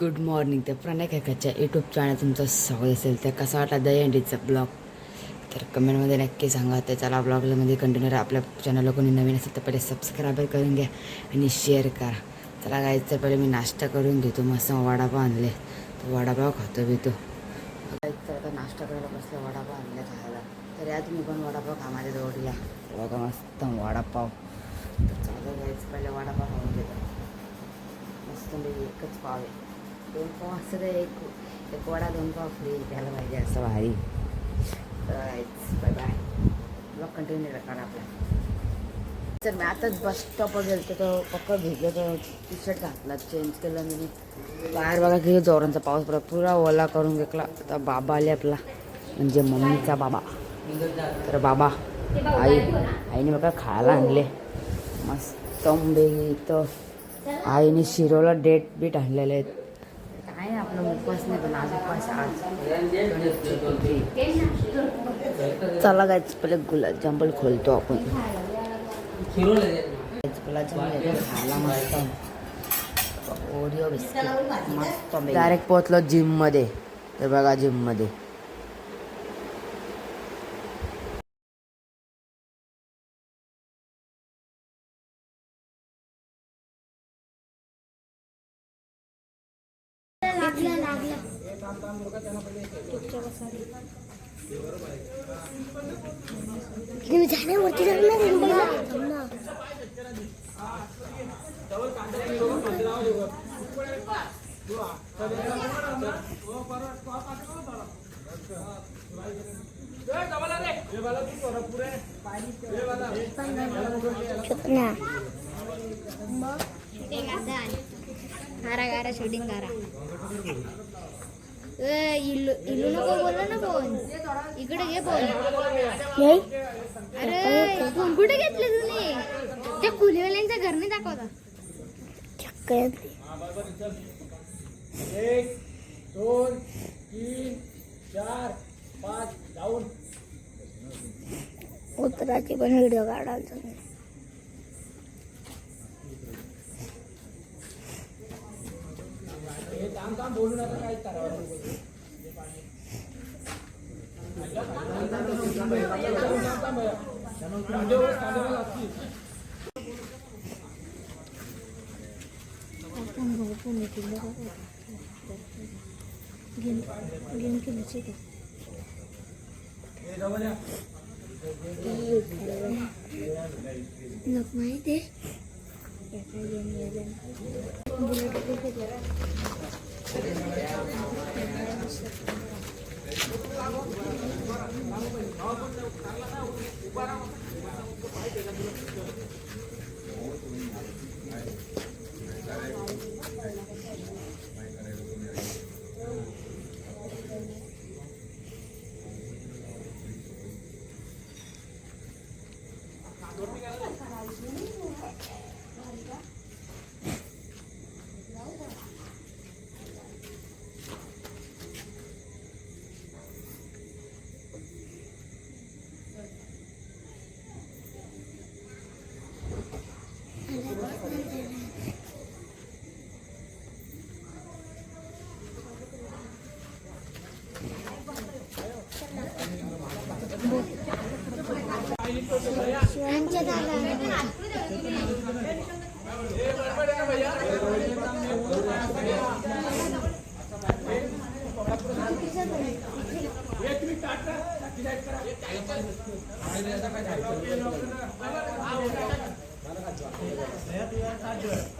Good morning तर प्रणय काकाच्या YouTube channel तुमचं स्वागत असेल. तर कसा वाटला दहीहंडीचा ब्लॉग तर कमेंटमध्ये नक्की सांगा. तर चला ब्लॉगमध्ये कंटिन्यू आपल्या चॅनलला कोणी नवीन असेल तर पहिले सबस्क्राईब करून घ्या आणि शेअर करा. चला गायचं पहिले मी नाश्ता करून घेतो. मस्त वडापाव आणले. तर वडापाव खातो घेतो तर आता नाश्ता करायला बसलं. वडापाव आणले खायला. तर या तुम्ही पण वडापाव खा माझ्या जवळला बघा मस्त वडापाव. तर चला गायचं पहिले वडापाव खाऊन घेतो. मस्त एकच पाव आहे. दोन पाव असं एक एक वडा दोन पाव फ्री घ्यायला पाहिजे असं भारी. बाय बाय ब्लॉग कंटिन्यू करा आपला. सर मी आताच बस स्टॉपवर गेलो तर पक्का भिजलो तर टी शर्ट घातला चेंज केलं मी बाहेर बघा किती जोरांचा पाऊस पडला पुरा ओला करून घेतला. आता बाबा आले आपला म्हणजे मम्मीचा बाबा. तर बाबा आई आईने बघा खायला आणले. मस्त आंबे इथं. आईने शिरोला डेट बीट आणलेले आहेत. नाही आपला उपवास नाही पण आज उपवास आज चला गायच पहिले गुलाबजामुन खोलतो आपण. खायला मस्त. ओरिओ बिस्किट मस्त डायरेक्ट पोहोचलो जिममध्ये. तर बघा जिममध्ये तुम्ही जाणार ना? गारा गारा शूटिंग गारा. नको बोलला ना फोन इकडे घे फोन? अरे फोन कुठे घेतले तुम्ही त्या कुलीवाल्यांच्या घर नाही दाखवता चक्कर. उतराची पण व्हिडिओ काढायचा नाही. नको माहिती उभा राहा. काय Saya tidak saja.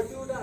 ajuda.